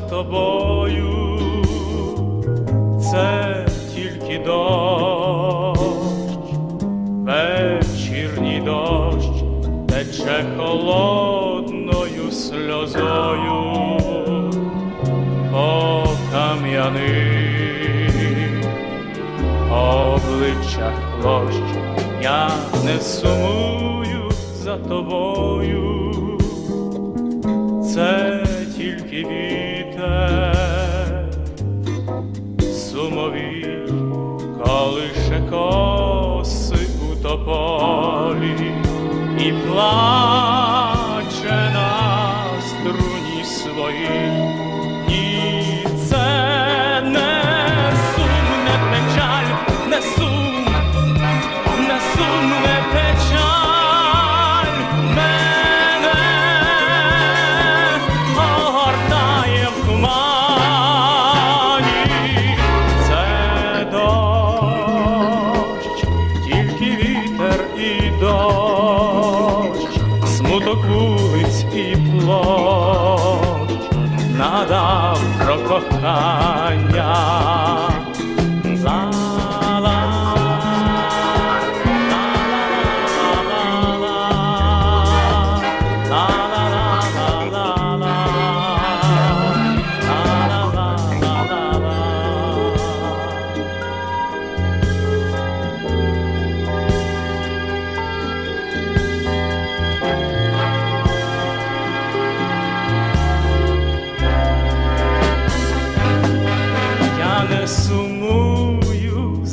тобою, це тільки дощ, вечірній дощ тече холодною сльозою, о кам'яних обличчях площ я не сумую за тобою. Це тільки він сумові, колише коси у тополі і плаче на струні своїй. І площ надав про кохання.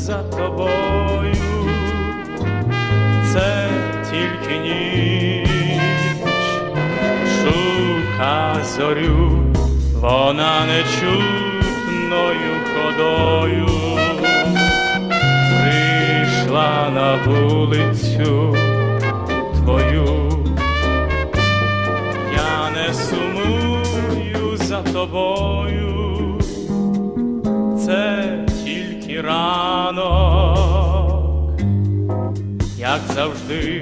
За тобою, це тільки ніч, шука зорю, вона нечутною ходою, прийшла на вулицю твою. Я не сумую за тобою, завжди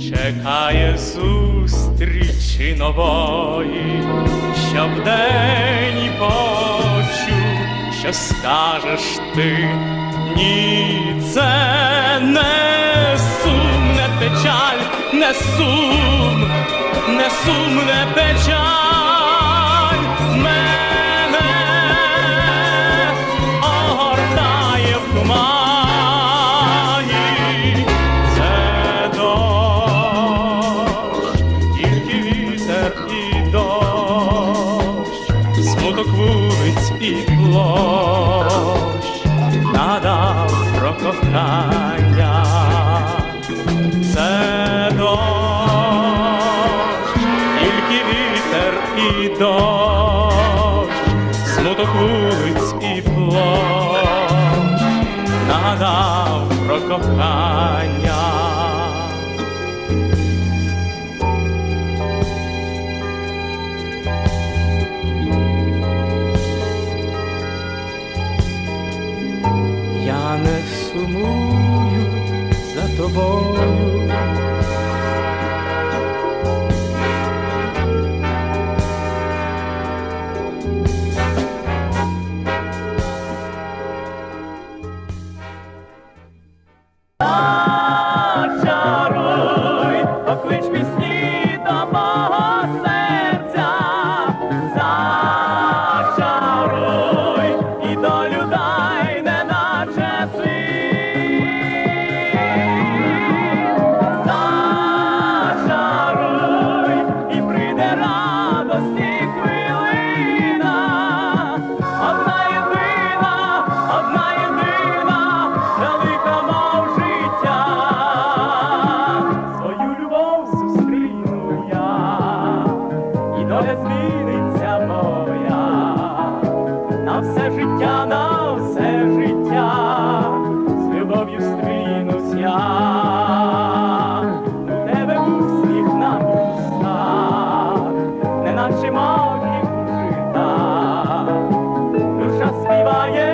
чекає зустрічі нової, щоб день почув, що скажеш ти. Ні, це не сум, не печаль, не сум, не сум, не печаль згадав про кохання. Я не сумую за тобою. olho da Yeah.